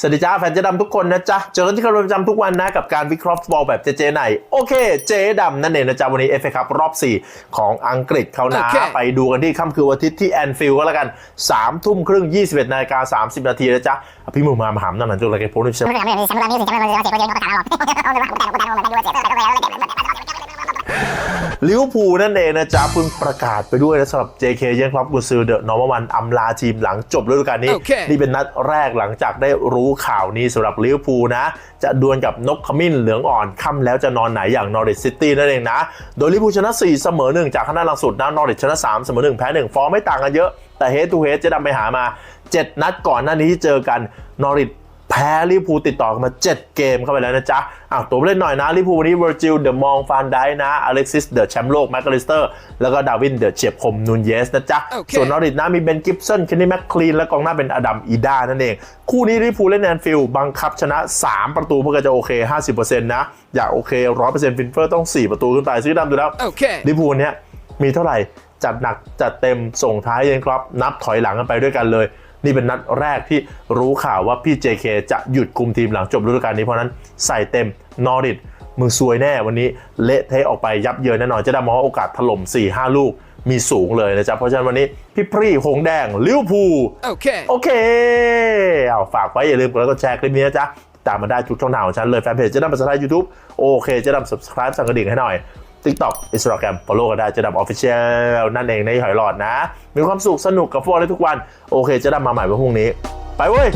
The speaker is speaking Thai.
สวัสดีจ้าแฟนเจ๊ดำทุกคนนะจ๊ะ เจอกันที่เคารพประจำทุกวันนะกับการวิเคราะห์ฟุตบอลแบบเจเจไหน โอเค เจ๊ดำนั่นเองนะจ๊ะ วันนี้เอฟเอคัพรอบ 4 ของอังกฤษเขานะโอเคไปดูกันที่ค่ำคืนวันอาทิตย์ที่แอนฟิลด์ก็แล้วกัน3ทุ่มครึ่ง 21นาฬิกา30 นาทีนะจ๊ะอะพี่หมูมามาหามนั่นหลังจุดอะไรกันผมนี่ใช่ไม่ได้ไม่ได้แชมป์ตอนนี้สิแชมป์ตอนนี้สิแชมป์ตอนนี้เขาประกาศแล้วหรอกเอาเลยว่ากูแต่กูแต่กูแต่ดูว่าเจ็บแต่ก็แล้วแต่ลิเวอร์พูลนั่นเองนะจ๊ะเพิ่งประกาศไปด้วยนะสำหรับ JK เยังครับกุนซือเดอะนอร์มวันอำลาทีมหลังจบฤดูกาลนี้โอเคนี่เป็นนัดแรกหลังจากได้รู้ข่าวนี้สำหรับลิเวอร์พูลนะ จะดวลกับนกขมิ้นเหลืองอ่อนค่ำแล้วจะนอนไหนอย่างนอริทซิตี้นั่นเองนะ โดยลิเวอร์พูลชนะ 4 เสมอ 1 จากข้างหน้าหลังสุดนะนอริทชนะ 3 เสมอ 1 แพ้ 1 ฟอร์มไม่ต่างกันเยอะ แต่เฮดทูเฮดจะดำไปหามา 7 นัดก่อนหน้านี้ที่เจอกันนอริทแพ้ลิเวอร์พูลติดต่อกันมา 7 เกมเข้าไปแล้วนะจ๊ะอ้าวตัวเล่นหน่อยนะลิเวอร์พูลวันนี้เวอร์จิลเดอะมองฟานไดนะอเล็กซิสเดอะแชมป์โลกแมคคาลิสเตอร์แล้วก็ดาวินเดอะเฉียบคมนูนเยสนะจ๊ะโอเคส่วนนอริทนะมีเบนกิฟสันเคนนี่แมคคลีนและกองหน้าเป็นอดัมอีดานั่นเอง คู่นี้ลิเวอร์พูลเล่นแอนฟิลด์บังคับชนะ 3 ประตูเพื่อจะโอเค 50%นะอยากโอเค100%ฟินเฟอร์ต้อง 4 ประตูขึ้นไปซื้อดำดูแล้วโอเคลิเวอร์พูลเนี้ยมีเท่าไหร่จัดหนักจัดเต็มส่งท้ายเยังครับนับถอยหลังกันไปด้วยกันเลย นี่เป็นนัดแรกที่รู้ข่าวว่าพี่ JK จะหยุดคุมทีมหลังจบฤดูกาลนี้เพราะฉะนั้นใส่เต็มนอริทมึงซวยแน่วันนี้เละเทะออกไปยับเยินแน่นอนจะได้มองว่าโอกาสถล่ม 4-5 ลูกมีสูงเลยนะจ๊ะ เพราะฉะนั้นวันนี้พี่พรี่หงแดงลิเวอร์พูลโอเคโอเคเอาฝากไว้อย่าลืมกดไลค์กดแชร์คลิปนี้นะจ๊ะ ตามมาได้ทุกช่องทางของฉันเลยแฟนเพจเจะดำภาษาไทยยูทูบโอเคเจะดำ subscribe สั่งกระดิ่งให้หน่อย TikTok Instagram follow กันได้เจะดำ official นั่นเองในหอยหลอดนะ มีความสุขสนุกกับพวกเราได้ทุกวัน โอเคเจะดำมาใหม่วันพรุ่งนี้ ไปเว้ย